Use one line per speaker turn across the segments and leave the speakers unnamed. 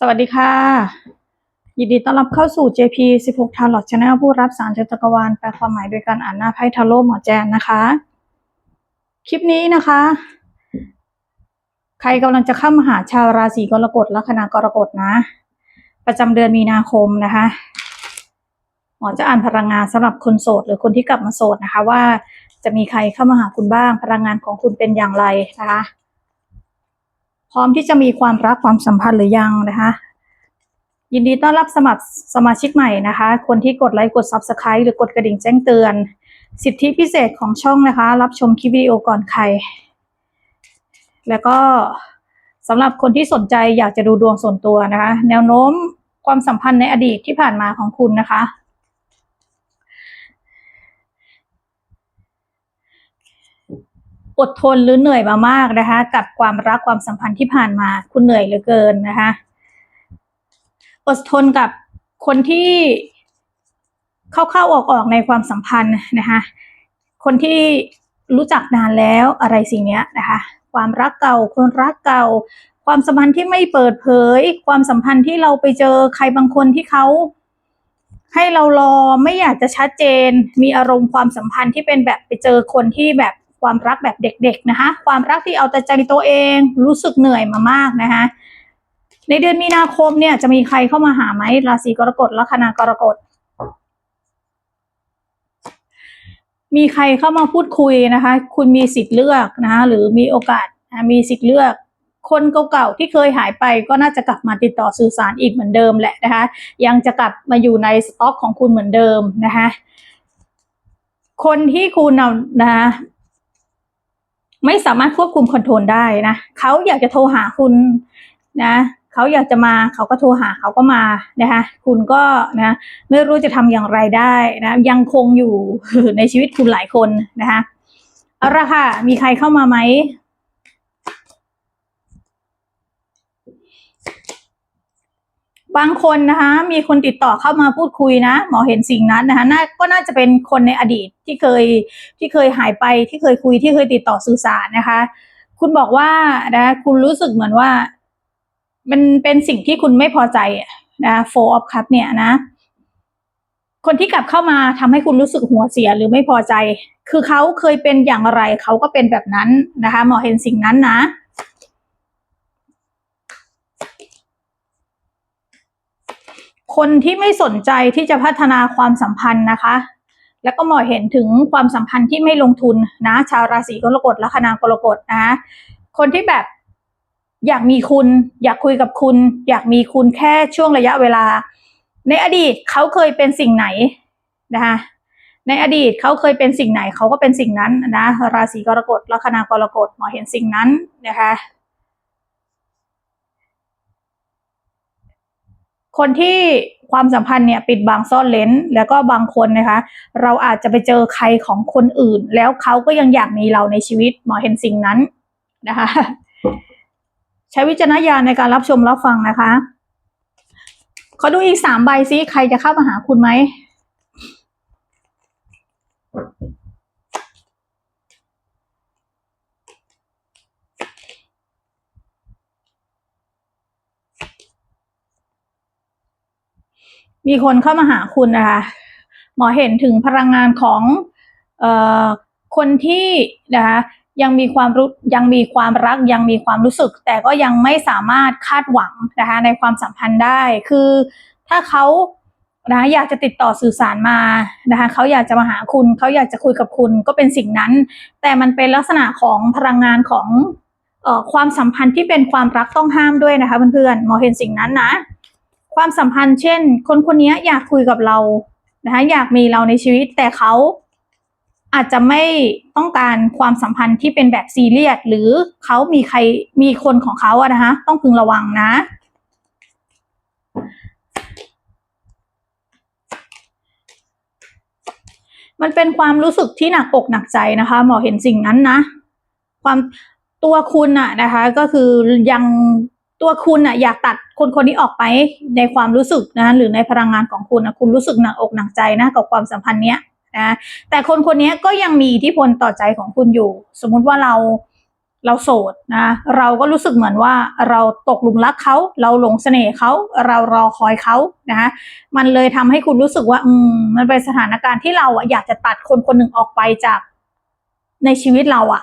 สวัสดีค่ะ ยินดีต้อนรับเข้าสู่ JP 16 Tarot Channel ผู้รับสารจักรวาลแปลความหมายโดยการอ่านหน้าไพ่ทาโร่หมอแจนนะคะ คลิปนี้นะคะ ใครกำลังจะเข้ามาหาชาวราศีกรกฎลัคนากรกฎนะ ประจำเดือนมีนาคมนะคะ หมอจะอ่านพลังงานสำหรับคนโสด หรือคนที่กลับมาโสดนะคะ ว่าจะมีใครเข้ามาหาคุณบ้างพลังงานของคุณเป็นอย่างไรนะคะ พร้อมที่จะมีความรักความสัมพันธ์หรือยังนะคะ ยินดีต้อนรับสมัครสมาชิกใหม่นะคะ คนที่กดไลค์กด Subscribe หรือกดกระดิ่งแจ้งเตือน สิทธิพิเศษของช่องนะคะ รับชมคลิปวิดีโอก่อนใคร แล้วก็สำหรับคนที่สนใจอยากจะดูดวงส่วนตัวนะคะ แนวโน้มความสัมพันธ์ในอดีตที่ผ่านมาของคุณนะคะ อดทนหรือเหนื่อยมามากนะคะ กับความรักความสัมพันธ์ที่ผ่านมา คุณเหนื่อยเหลือเกินนะคะ อดทนกับคนที่เข้าๆออกๆในความสัมพันธ์นะคะ คนที่รู้จักนานแล้วอะไรสิ่งนี้นะคะ ความรักเก่าคนรักเก่า ความสัมพันธ์ที่ไม่เปิดเผย ความสัมพันธ์ที่เราไปเจอใครบางคนที่เขาให้เรารอไม่อยากจะชัดเจน มีอารมณ์ความสัมพันธ์ที่เป็นแบบไปเจอคนที่แบบ ความรักแบบเด็กๆนะคะความรักที่เอาแต่ใจตัวเองรู้สึกเหนื่อยมามากนะคะในเดือนมีนาคมเนี่ยจะมีใครเข้ามาหาไหมราศีกรกฎลัคนากรกฎมีใครเข้ามาพูดคุยนะคะ คุณมีสิทธิ์เลือกนะคะหรือมีโอกาสนะมีสิทธิ์เลือก คนเก่าๆที่เคยหายไปก็น่าจะกลับมาติดต่อสื่อสารอีกเหมือนเดิมแหละนะคะ ยังจะกลับมาอยู่ในสต็อกของคุณเหมือนเดิมนะคะคนที่คุณเอานะ ไม่สามารถควบคุมคอนโทรลได้นะเขาอยากจะโทรหาคุณนะเขาอยากจะมาเขาก็โทรหาเขาก็มานะคะคุณก็นะไม่รู้จะทำอย่างไรได้นะยังคงอยู่ในชีวิตคุณหลายคนนะคะเอาละค่ะ มีใครเข้ามาไหม บางคนนะคะมีคนติดต่อเข้ามาพูดคุยนะ หมอเห็นสิ่งนั้นนะคะน่าก็น่าจะเป็นคนในอดีตที่เคยที่เคยหายไปที่เคยคุยที่เคยติดต่อสื่อสารนะคะ คุณบอกว่านะคุณรู้สึกเหมือนว่า มันเป็นสิ่งที่คุณไม่พอใจอะนะ four of cup เนี่ยนะ คนที่กลับเข้ามาทำให้คุณรู้สึกหัวเสียหรือไม่พอใจ คือเขาเคยเป็นอย่างไรเขาก็เป็นแบบนั้นนะคะ หมอเห็นสิ่งนั้นนะ คนที่ไม่สนใจที่จะพัฒนาความสัมพันธ์นะคะ แล้วก็หมอเห็นถึงความสัมพันธ์ที่ไม่ลงทุนนะ ชาวราศีกรกฎและคณากรกฎนะคนที่แบบอยากมีคุณ อยากคุยกับคุณ อยากมีคุณแค่ช่วงระยะเวลา ในอดีตเขาเคยเป็นสิ่งไหนนะคะในอดีตเขาเคยเป็นสิ่งไหนเขาก็เป็นสิ่งนั้นนะราศีกรกฎลัคนากรกฎหมอเห็นสิ่งนั้นนะคะ คนที่ความสัมพันธ์เนี่ยปิดบังซ่อนเลนแล้วก็บางคนนะคะ เราอาจจะไปเจอใครของคนอื่น แล้วเขาก็ยังอยากมีเราในชีวิตหมอเห็นสิ่งนั้นนะคะ ใช้วิจารณญาณในการรับชมรับฟังนะคะขอดูอีกสามใบซิใครจะเข้ามาหาคุณไหม มีคนเข้ามาหาคุณนะคะหมอเห็นถึงพลังงานของเอ่อคนที่นะคะยังมีความรู้ยังมีความรักยังมีความรู้สึก แต่ก็ยังไม่สามารถคาดหวังนะคะในความสัมพันธ์ได้ คือถ้าเขานะอยากจะติดต่อสื่อสารมานะคะเขาอยากจะมาหาคุณเขาอยากจะคุยกับคุณก็เป็นสิ่งนั้น แต่มันเป็นลักษณะของพลังงานของเอ่อความสัมพันธ์ที่เป็นความรักต้องห้ามด้วยนะคะเพื่อนๆหมอเห็นสิ่งนั้นนะ ความสัมพันธ์เช่น คนคนนี้อยากคุยกับเรานะคะอยากมีเราในชีวิตแต่เขาอาจจะไม่ต้องการความสัมพันธ์ที่เป็นแบบซีเรียสหรือเขามีใครมีคนของเขาอะนะคะต้องพึงระวังนะ มันเป็นความรู้สึกที่หนักอกหนักใจนะคะ หมอเห็นสิ่งนั้นนะ ความตัวคุณอะนะคะ ก็คือยัง ตัวคุณอะอยากตัดคนคนนี้ออกไปในความรู้สึกนะหรือในพลังงานของคุณนะคุณรู้สึกหนักอกหนักใจนะกับความสัมพันธ์เนี้ยนะแต่คนคนนี้ก็ยังมีอิทธิพลต่อใจของคุณอยู่ สมมุติว่าเราเราโสดนะเราก็รู้สึกเหมือนว่าเราตกหลุมรักเขาเราหลงเสน่ห์เขาเรารอคอยเขานะมันเลยทำให้คุณรู้สึกว่าอืมมันเป็นสถานการณ์ที่เราอะอยากจะตัดคนคนหนึ่งออกไปจากในชีวิตเราอะ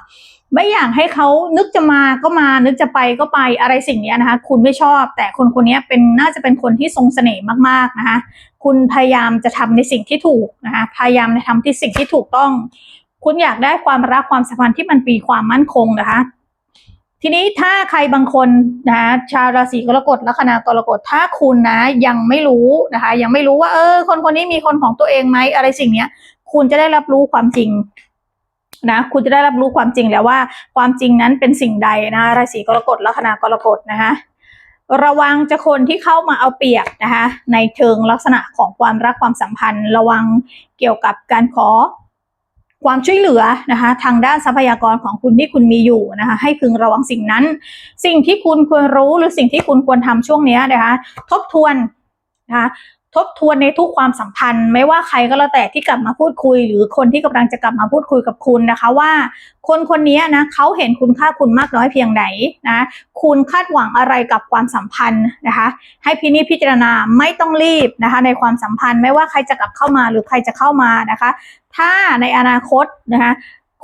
ไม่อยากให้เขานึกจะมาก็มานึกจะไปก็ไปอะไรสิ่งนี้นะคะ คุณไม่ชอบ แต่คนคนนี้เป็นน่าจะเป็นคนที่ทรงเสน่ห์มากๆนะคะคุณพยายามจะทำในสิ่งที่ถูกนะคะพยายามจะทำที่สิ่งที่ถูกต้อง คุณอยากได้ความรักความสัมพันธ์ที่มันปีความมั่นคงนะคะทีนี้ถ้าใครบางคนนะคะชาวราศีกรกฎลัคนากรกฎถ้าคุณนะยังไม่รู้นะคะ ยังไม่รู้ว่าเออ คนคนนี้มีคนของตัวเองไหมอะไรสิ่งเนี้ย คุณจะได้รับรู้ความจริง นะคุณจะได้รับรู้ความจริงแล้วว่า ความจริงนั้นเป็นสิ่งใดนะราศีกรกฎลัคนากรกฎนะคะระวังจะคนที่เข้ามาเอาเปรียบนะคะในเชิงลักษณะของความรักความสัมพันธ์ ระวังเกี่ยวกับการขอความช่วยเหลือนะคะทางด้านทรัพยากรของคุณที่คุณมีอยู่นะคะให้พึงระวังสิ่งนั้น สิ่งที่คุณควรรู้หรือสิ่งที่คุณควรทำช่วงนี้นะคะทบทวนนะคะ ทบทวนในทุกความสัมพันธ์ ไม่ว่าใครก็แล้วแต่ที่กลับมาพูดคุย หรือคนที่กำลังจะกลับมาพูดคุยกับคุณนะคะว่า คนคนนี้นะเขาเห็นคุณค่าคุณมากน้อยเพียงไหนนะคุณคาดหวังอะไรกับความสัมพันธ์นะคะให้พินิจพิจารณาไม่ต้องรีบนะคะในความสัมพันธ์ ไม่ว่าใครจะกลับเข้ามาหรือใครจะเข้ามานะคะ ถ้าในอนาคตนะคะ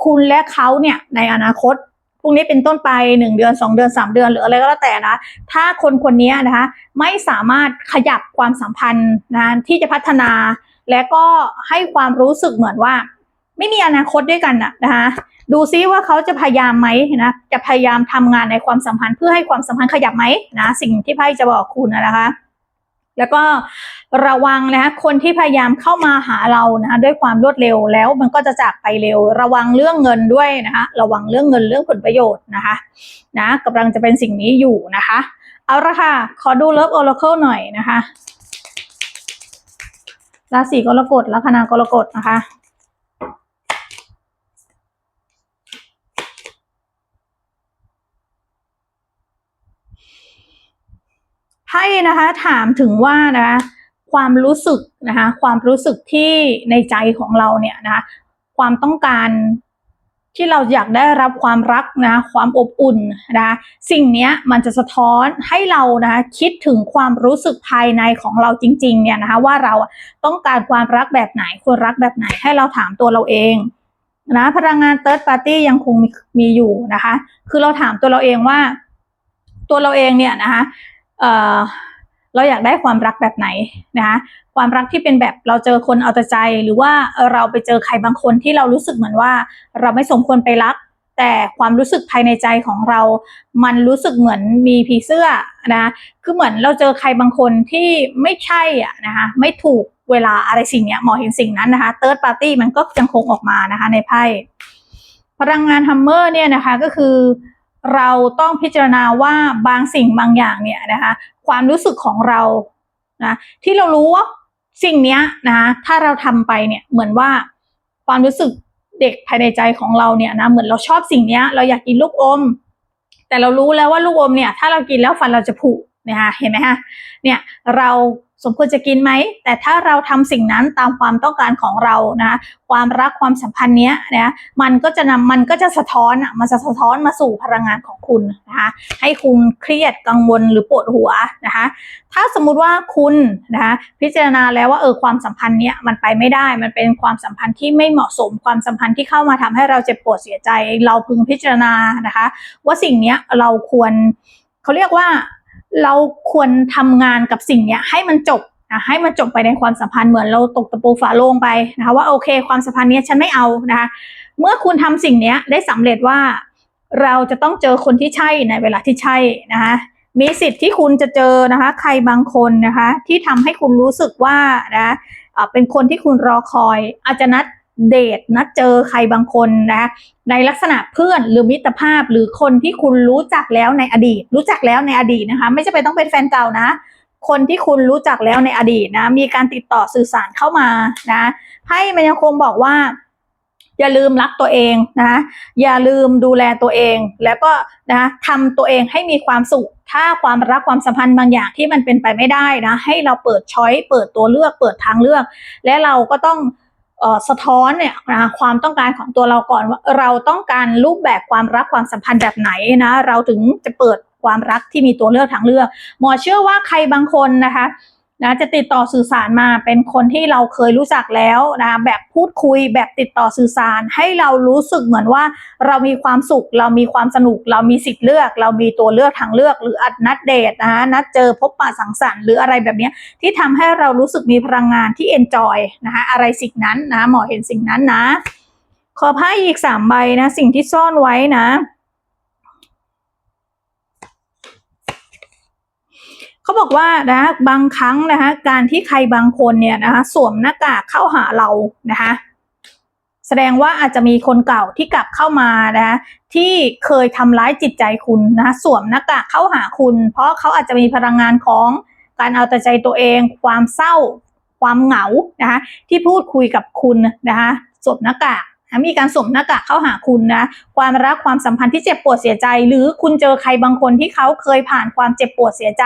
คุณและเขาเนี่ยในอนาคต พรุ่งนี้เป็นต้นไปหนึ่งเดือนสองเดือนสามเดือนหรืออะไรก็แล้วแต่นะ ถ้าคนคนนี้นะคะไม่สามารถขยับความสัมพันธ์นะที่จะพัฒนา และก็ให้ความรู้สึกเหมือนว่า ไม่มีอนาคตด้วยกันนะนะคะดูซิว่าเขาจะพยายามไหมนะจะพยายามทำงานในความสัมพันธ์เพื่อให้ความสัมพันธ์ขยับไหมนะสิ่งที่ไพ่จะบอกคุณนะคะ แล้วก็ระวังนะคะคนที่พยายามเข้ามาหาเรานะด้วยความรวดเร็วแล้วมันก็จะจากไปเร็ว ระวังเรื่องเงินด้วยนะคะระวังเรื่องเงินเรื่องผลประโยชน์นะคะนะกำลังจะเป็นสิ่งนี้อยู่นะคะเอาละค่ะ ขอดูเลิฟโอราเคิลหน่อยนะคะราศีกรกฎลัคนากรกฎนะคะ ไพ่นะคะถามถึงว่านะคะความรู้สึกนะคะความรู้สึกที่ในใจของเราเนี่ยนะคะความต้องการที่เราอยากได้รับความรักนะความอบอุ่นนะคะสิ่งนี้มันจะสะท้อนให้เรานะคิดถึงความรู้สึกภายในของเราจริงๆเนี่ยนะคะว่าเราต้องการความรักแบบไหนควรรักแบบไหนให้เราถามตัวเราเองนะพลังงานเติร์ดปาร์ตี้ยังคงมมีอยู่นะคะ คือเราถามตัวเราเองว่า ตัวเราเองเนี่ยนะคะ เอ่อเราอยากได้ความรักแบบไหนนะคะความรักที่เป็นแบบเราเจอคนเอาแต่ใจ หรือว่าเราไปเจอใครบางคนที่เรารู้สึกเหมือนว่า เราไม่สมควรไปรัก แต่ความรู้สึกภายในใจของเรา มันรู้สึกเหมือนมีผีเสื้อนะคือเหมือนเราเจอใครบางคนที่ไม่ใช่อะนะคะไม่ถูกเวลาอะไรสิ่งเนี้ยหมอเห็นสิ่งนั้นนะคะเติร์ดปาร์ตี้มันก็ยังคงออกมานะคะในไพ่พลังงานฮัมเมอร์เนี่ยนะคะก็คือ เราต้องพิจารณาว่าบางสิ่งบางอย่างเนี่ยนะคะความรู้สึกของเรานะที่เรารู้ว่าสิ่งนี้นะถ้าเราทำไปเนี่ยเหมือนว่าความรู้สึกเด็กภายในใจของเราเนี่ยนะเหมือนเราชอบสิ่งนี้เราอยากกินลูกอม แต่เรารู้แล้วว่าลูกอมเนี่ยถ้าเรากินแล้วฟันเราจะผุนะคะเห็นไหมฮะเนี่ยเรา สมควรจะกินไหม แต่ถ้าเราทำสิ่งนั้นตามความต้องการของเรานะความรักความสัมพันธ์เนี้ยนะมันก็จะนำมันก็จะสะท้อนอะมันจะสะท้อนมาสู่พลังงานของคุณนะคะให้คุณเครียดกังวลหรือปวดหัวนะคะถ้าสมมุติว่าคุณนะคะพิจารณาแล้วว่าเออความสัมพันธ์เนี้ยมันไปไม่ได้มันเป็นความสัมพันธ์ที่ไม่เหมาะสมความสัมพันธ์ที่เข้ามาทำให้เราเจ็บปวดเสียใจ เราพึงพิจารณานะคะ ว่าสิ่งเนี้ยเราควรเขาเรียกว่า เราควรทำงานกับสิ่งเนี้ยให้มันจบนะให้มันจบไปในความสัมพันธ์เหมือนเราตกตะปูฝาโลงไปนะคะว่าโอเค ความสัมพันธ์เนี้ยฉันไม่เอานะคะเมื่อคุณทำสิ่งเนี้ยได้สำเร็จว่าเราจะต้องเจอคนที่ใช่ในเวลาที่ใช่นะคะมีสิทธิ์ที่คุณจะเจอนะคะ ใครบางคนนะคะ ที่ทำให้คุณรู้สึกว่านะเป็นคนที่คุณรอคอย อาจจะนัด เดทนัดเจอใครบางคนนะในลักษณะเพื่อนหรือมิตรภาพหรือคนที่คุณรู้จักแล้วในอดีต รู้จักแล้วในอดีตนะคะ ไม่จำเป็นต้องเป็นแฟนเก่านะ คนที่คุณรู้จักแล้วในอดีตนะ มีการติดต่อสื่อสารเข้ามานะให้มันยังคงบอกว่า อย่าลืมรักตัวเองนะอย่าลืมดูแลตัวเอง แล้วก็นะทำตัวเองให้มีความสุขถ้าความรักความสัมพันธ์บางอย่างที่มันเป็นไปไม่ได้นะ ให้เราเปิดช้อยเปิดตัวเลือกเปิดทางเลือก และเราก็ต้อง สะท้อนเนี่ยนะความต้องการของตัวเราก่อนว่าเราต้องการรูปแบบความรักความสัมพันธ์แบบไหนนะเราถึงจะเปิดความรักที่มีตัวเลือกทางเลือก หมอเชื่อว่าใครบางคนนะคะ นะจะติดต่อสื่อสารมาเป็นคนที่เราเคยรู้จักแล้วนะแบบพูดคุยแบบติดต่อสื่อสารให้เรารู้สึกเหมือนว่า เรามีความสุข เรามีความสนุก เรามีสิทธิ์เลือก เรามีตัวเลือกทางเลือก หรืออัดนัดเดทนะคะนัดเจอพบปะสังสรรค์หรืออะไรแบบนี้ที่ทำให้เรารู้สึกมีพลังงานที่เอนจอยนะคะอะไรสิ่งนั้นนะหมอเห็นสิ่งนั้นนะ ขอไพ่อีกสามใบนะ สิ่งที่ซ่อนไว้นะ เขาบอกว่านะบางครั้งนะคะการที่ใครบางคนเนี่ยนะคะสวมหน้ากากเข้าหาเรานะคะแสดงว่าอาจจะมีคนเก่าที่กลับเข้ามานะะที่เคยทำร้ายจิตใจคุณนะคะสวมหน้ากากเข้าหาคุณ เพราะเขาอาจจะมีพลังงานของการเอาแต่ใจตัวเอง ความเศร้า ความเหงานะคะที่พูดคุยกับคุณนะคะสวมหน้ากาก มีการสวมหน้ากากเข้าหาคุณนะ ความรักความสัมพันธ์ที่เจ็บปวดเสียใจ หรือคุณเจอใครบางคนที่เขาเคยผ่านความเจ็บปวดเสียใจ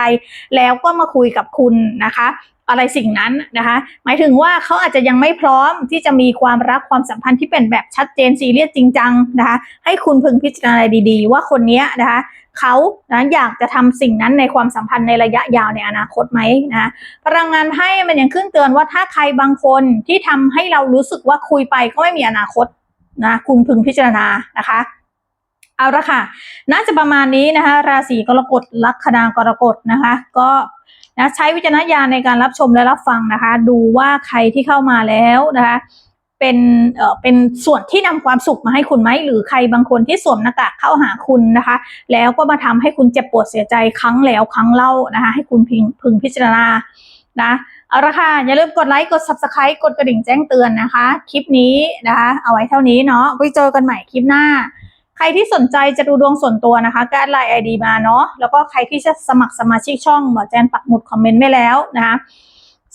แล้วก็มาคุยกับคุณนะคะอะไรสิ่งนั้นนะคะ หมายถึงว่าเขาอาจจะยังไม่พร้อมที่จะมีความรักความสัมพันธ์ที่เป็นแบบชัดเจนซีเรียสจริงจังนะคะ ให้คุณพึงพิจารณาดีๆ ว่าคนนี้นะคะ เขานะอยากจะทำสิ่งนั้นในความสัมพันธ์ในระยะยาวในอนาคตไหมนะพลังงานให้มันยังขึ้นเตือนว่าถ้าใครบางคนที่ทำให้เรารู้สึกว่าคุยไปก็ไม่มีอนาคตนะคุณพึงพิจารณานะคะเอาละค่ะ น่าจะประมาณนี้นะคะ ราศีกรกฎลัคนากรกฎนะคะ ก็นะใช้วิจารณญาณในการรับชมและรับฟังนะคะ ดูว่าใครที่เข้ามาแล้วนะคะ เป็นเอ่อเป็นส่วนที่นำความสุขมาให้คุณไหมหรือใครบางคนที่สวมหน้ากากเข้าหาคุณนะคะ แล้วก็มาทำให้คุณเจ็บปวดเสียใจครั้งแล้วครั้งเล่านะคะ ให้คุณพึงพึงพิจารณานะเอาละค่ะ อย่าลืมกดไลค์กด subscribe กดกระดิ่งแจ้งเตือนนะคะ คลิปนี้นะคะ เอาไว้เท่านี้เนาะไว้เจอกันใหม่คลิปหน้า ใครที่สนใจจะดูดวงส่วนตัวนะคะก็แอดไลน์ไอดีมาเนาะแล้วก็ใครที่จะสมัครสมาชิกช่องหมอแจนปักหมุดคอมเมนต์ไว้แล้วนะคะ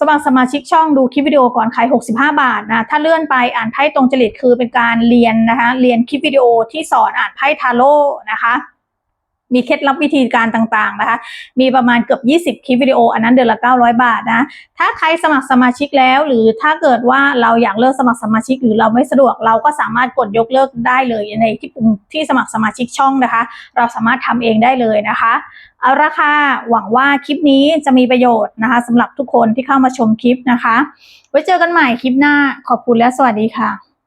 สมัครสมาชิกช่องดูคลิปวิดีโอก่อนใคร65 บาทนะ ถ้าเลื่อนไปอ่านไพ่ตรงจริตคือเป็นการเรียนนะคะ เรียนคลิปวิดีโอที่สอนอ่านไพ่ทาโร่นะคะ มีเคล็ดลับวิธีการต่างๆนะคะ มีประมาณเกือบ 20 คลิปวิดีโอ อันนั้นเดือนละ 900 บาทนะ ถ้าใครสมัครสมาชิกแล้ว หรือถ้าเกิดว่าเราอยากเลิกสมัครสมาชิก หรือเราไม่สะดวกเราก็สามารถกดยกเลิกได้เลยในที่ปุ่มที่สมัครสมาชิกช่องนะคะ เราสามารถทำเองได้เลยนะคะเอาละค่ะหวังว่าคลิปนี้จะมีประโยชน์นะคะสำหรับทุกคนที่เข้ามาชมคลิปนะคะ ไว้เจอกันใหม่คลิปหน้าขอบคุณและสวัสดีค่ะ